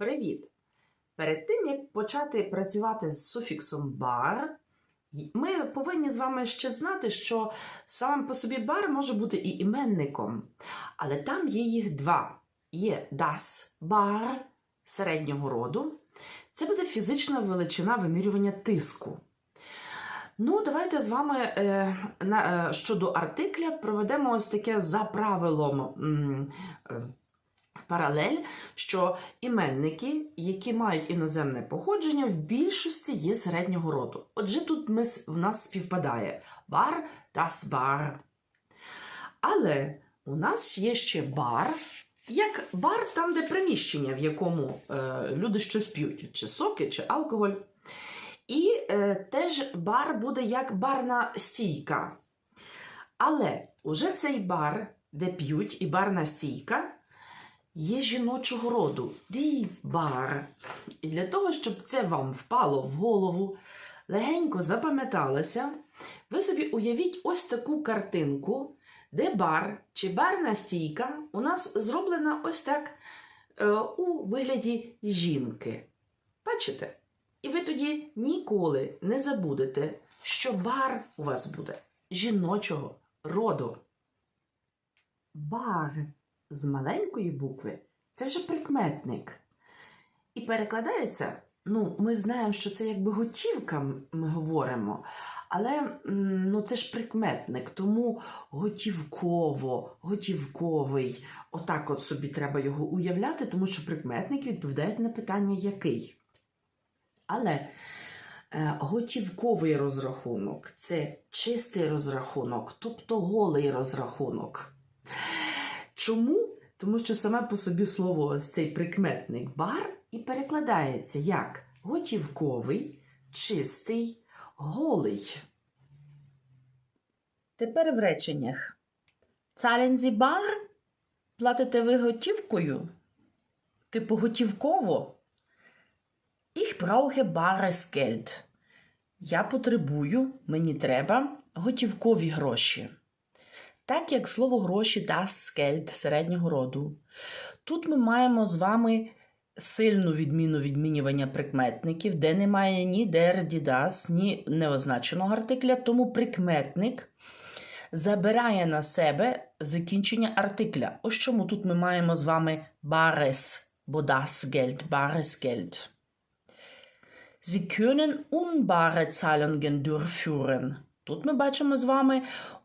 Привіт! Перед тим, як почати працювати з суфіксом бар, ми повинні з вами ще знати, що сам по собі бар може бути і іменником, але там є їх два: є das bar середнього роду. Це буде фізична величина вимірювання тиску. Ну, давайте з вами е, на, е, щодо артикля проведемо ось таке за правилом м, е, паралель, що іменники, які мають іноземне походження, в більшості є середнього роду. Отже, тут ми, в нас співпадає бар das бар. Але у нас є ще бар, як бар там, де приміщення, в якому е, люди щось п'ють, чи соки, чи алкоголь. І е, теж бар буде як барна стійка. Але уже цей бар, де п'ють, і барна стійка є жіночого роду ді бар. І для того, щоб це вам впало в голову, легенько запам'яталося, ви собі уявіть ось таку картинку, де бар чи барна стійка у нас зроблена ось так е, у вигляді жінки. Бачите? І ви тоді ніколи не забудете, що бар у вас буде жіночого роду. Бар з маленької букви це вже прикметник. І перекладається, ну, ми знаємо, що це якби готівка, ми говоримо, але ну, це ж прикметник, тому готівково, готівковий. Отак от собі треба його уявляти, тому що прикметники відповідають на питання який. Але е, готівковий розрахунок це чистий розрахунок, тобто голий розрахунок. Чому? Тому що саме по собі слово ось цей прикметник бар і перекладається як готівковий, чистий, голий. Тепер в реченнях. Sie bar? Платите ви готівкою? Типу готівково? Ich brauche bares Geld. Я потребую, мені треба готівкові гроші. Так як слово гроші das Geld середнього роду. Тут ми маємо з вами сильну відміну відмінювання прикметників, де немає ні der, ді das, ні неозначеного артикля, тому прикметник забирає на себе закінчення артикля. Ось чому тут ми маємо з вами bares, бо das Geld, bares Geld. Sie können unbare Zahlungen durchführen. Тут ми бачимо з вами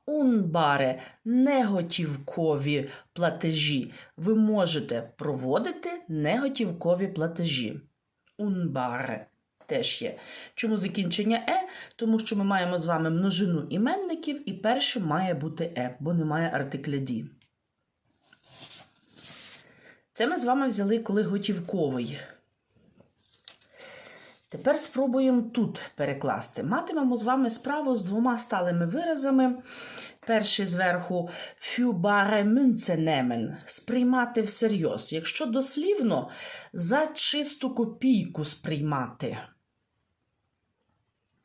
unbare, неготівкові платежі. Ви можете проводити неготівкові платежі. Unbare теж є. Чому закінчення е? Тому що ми маємо з вами множину іменників, і першим має бути е, бо немає артикля ді. Це ми з вами взяли, коли готівковий. Тепер спробуємо тут перекласти. Матимемо з вами справу з двома сталими виразами. Перший зверху Münze nehmen – сприймати всерйоз. Якщо дослівно, за чисту копійку сприймати.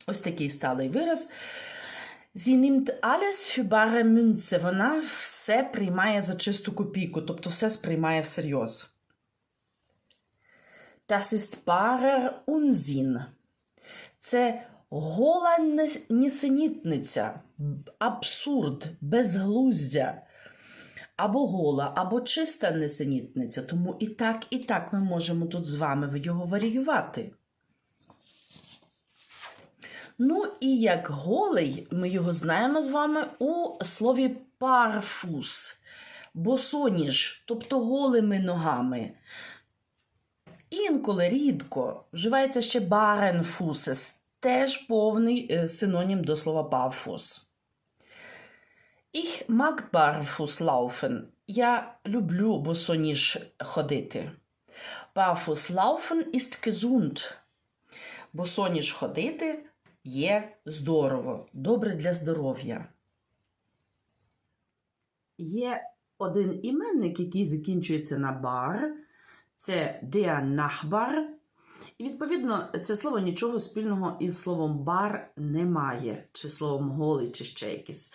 Ось такий сталий вираз. Sie nimmt bare Münze. Вона все приймає за чисту копійку, тобто все сприймає всерйоз. Das ist barer Unsinn. Це гола нісенітниця, абсурд, безглуздя. Або гола, або чиста несенітниця. Тому і так, і так ми можемо тут з вами його варіювати. Ну і як голий, ми його знаємо з вами у слові парфус, босоніж, тобто голими ногами. Інколи рідко вживається ще баренфусес, теж повний е, синонім до слова барфус. Ich mag barfuß. Я люблю босоніж ходити. Barfuß laufen ist gesund. Босоніж ходити є здорово, добре для здоров'я. Є один іменник, який закінчується на бар. Це Nachbar. І відповідно це слово нічого спільного із словом бар не має, чи словом голий, чи ще якесь.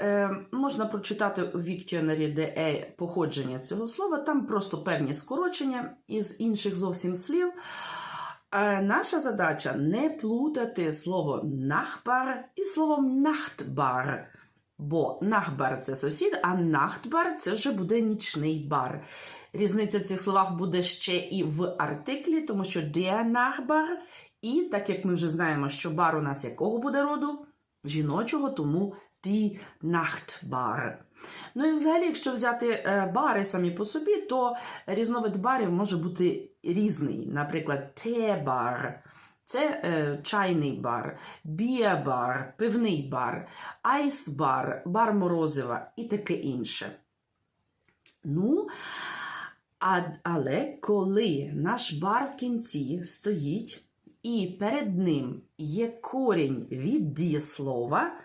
Е, можна прочитати у Віктіонері де походження цього слова, там просто певні скорочення із інших зовсім слів. Е, наша задача не плутати слово нахбар із словом нахтбар. Бо нахбар це сусід, а нахтбар це вже буде нічний бар. Різниця в цих словах буде ще і в артиклі, тому що der Nachbar, і так як ми вже знаємо, що бар у нас якого буде роду? Жіночого, тому die Nachtbar. Ну і взагалі, якщо взяти е, бари самі по собі, то різновид барів може бути різний. Наприклад, те-бар. Це е, чайний бар, біабар, пивний бар, айсбар, бар морозива і таке інше. Ну, а, але коли наш бар в кінці стоїть, і перед ним є корінь від дієслова,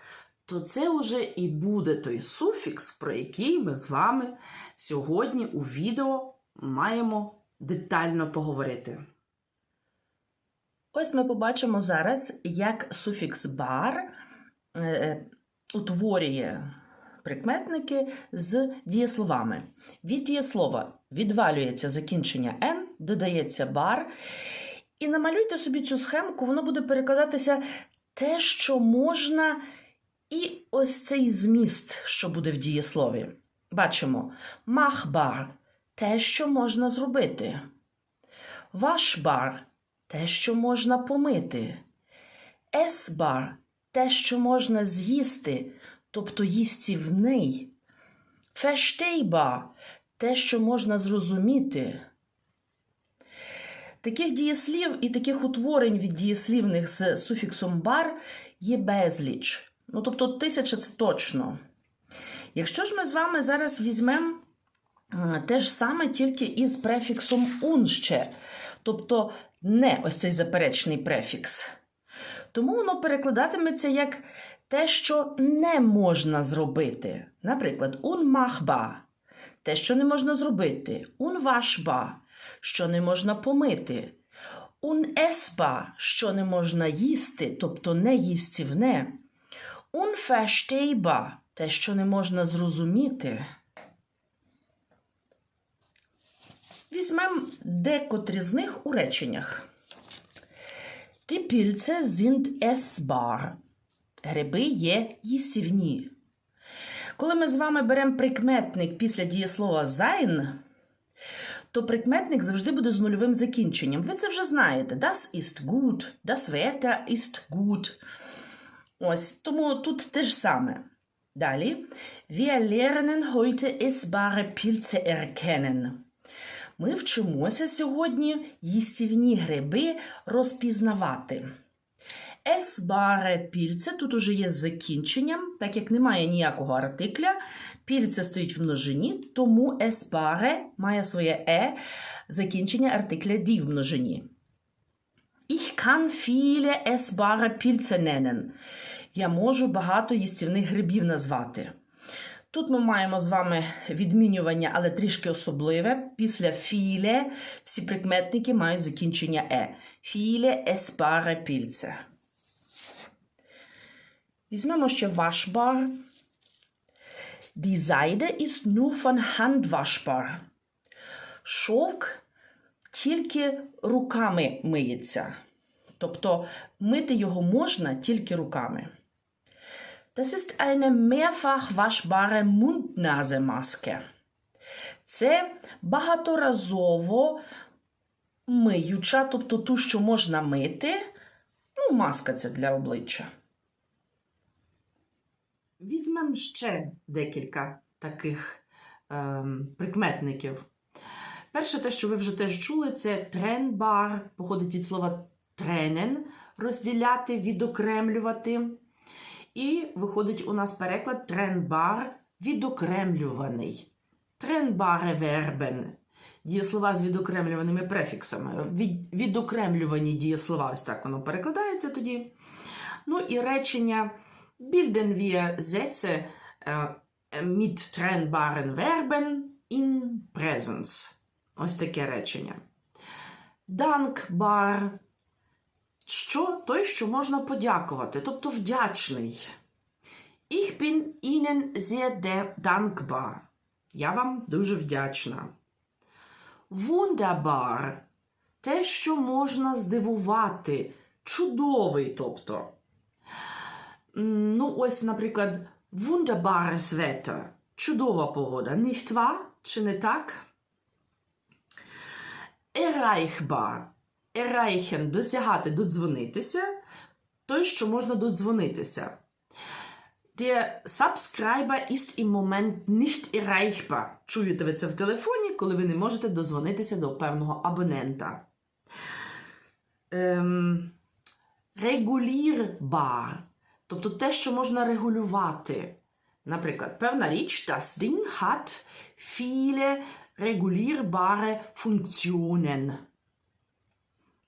то це вже і буде той суфікс, про який ми з вами сьогодні у відео маємо детально поговорити. Ось ми побачимо зараз, як суфікс бар е, утворює прикметники з дієсловами. Від дієслова відвалюється закінчення «н», додається бар. І намалюйте собі цю схемку, воно буде перекладатися те, що можна, і ось цей зміст, що буде в дієслові. Бачимо махбар те, що можна зробити. Вашбар те, що можна помити. Есбар те, що можна з'їсти, тобто їстівний. Фештейба те, що можна зрозуміти. Таких дієслів і таких утворень від дієслівних з суфіксом бар є безліч. Ну, тобто, тисяча це точно. Якщо ж ми з вами зараз візьмемо те ж саме тільки із префіксом ун ще, тобто не ось цей заперечний префікс, тому воно перекладатиметься як те, що не можна зробити. Наприклад, unmachbar – те, що не можна зробити, unwaschbar – що не можна помити, unessbar – що не можна їсти, тобто не їстівне, unverstehbar – те, що не можна зрозуміти. Візьмемо декотрі з них у реченнях. Die Pilze sind essbar. Гриби є їстівні. Коли ми з вами беремо прикметник після дієслова sein, то прикметник завжди буде з нульовим закінченням. Ви це вже знаєте. Das ist gut, das Wetter ist gut. Ось, тому тут те ж саме. Далі. Wir lernen heute essbare Pilze erkennen. Ми вчимося сьогодні їстівні гриби розпізнавати. Есбаре пільце тут уже є закінченням, так як немає ніякого артикля. Пільце стоїть в множині, тому есбаре має своє е закінчення артикля ді в множині. Ich kann viele essbare Pilze nennen. Я можу багато їстівних грибів назвати. Тут ми маємо з вами відмінювання, але трішки особливе. Після філе всі прикметники мають закінчення е. Філе еспаре пільце. Візьмемо ще waschbar. Die Seide ist nur von Hand waschbar. Шовк тільки руками миється. Тобто мити його можна тільки руками. Das ist eine mehrfach waschbare Mund-Nase-Maske. Це багаторазово миюча, тобто ту, що можна мити. Ну, маска це для обличчя. Візьмемо ще декілька таких ем, прикметників. Перше, те, що ви вже теж чули, це тренбар, походить від слова тренен, розділяти, відокремлювати. І виходить у нас переклад тренбар відокремлюваний. Тренбаре вербен. Дієслова з відокремлюваними префіксами. Від, відокремлювані дієслова, ось так воно перекладається тоді. Ну і речення bilden wir Sätze äh, mit trennbaren Verben in Presence. Ось таке речення. Dankbar що той, що можна подякувати, тобто вдячний. Ich bin Ihnen sehr dankbar. Я вам дуже вдячна. Wunderbar. Те, що можна здивувати. Чудовий, тобто. Ну, ось, наприклад, wunderbares Wetter. Чудова погода. Wahr? Чи не так? Erreichbar. Erreichen – досягати, додзвонитися. Той, що можна додзвонитися. Der Subscriber ist im Moment nicht erreichbar. Чуєте ви це в телефоні, коли ви не можете дозвонитися до певного абонента. Ем, регулірбар. Тобто те, що можна регулювати. Наприклад, певна річ, das Ding hat viele regulierbare Funktionen.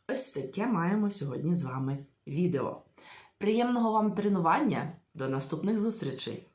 Ось таке маємо сьогодні з вами відео. Приємного вам тренування! До наступних зустрічей!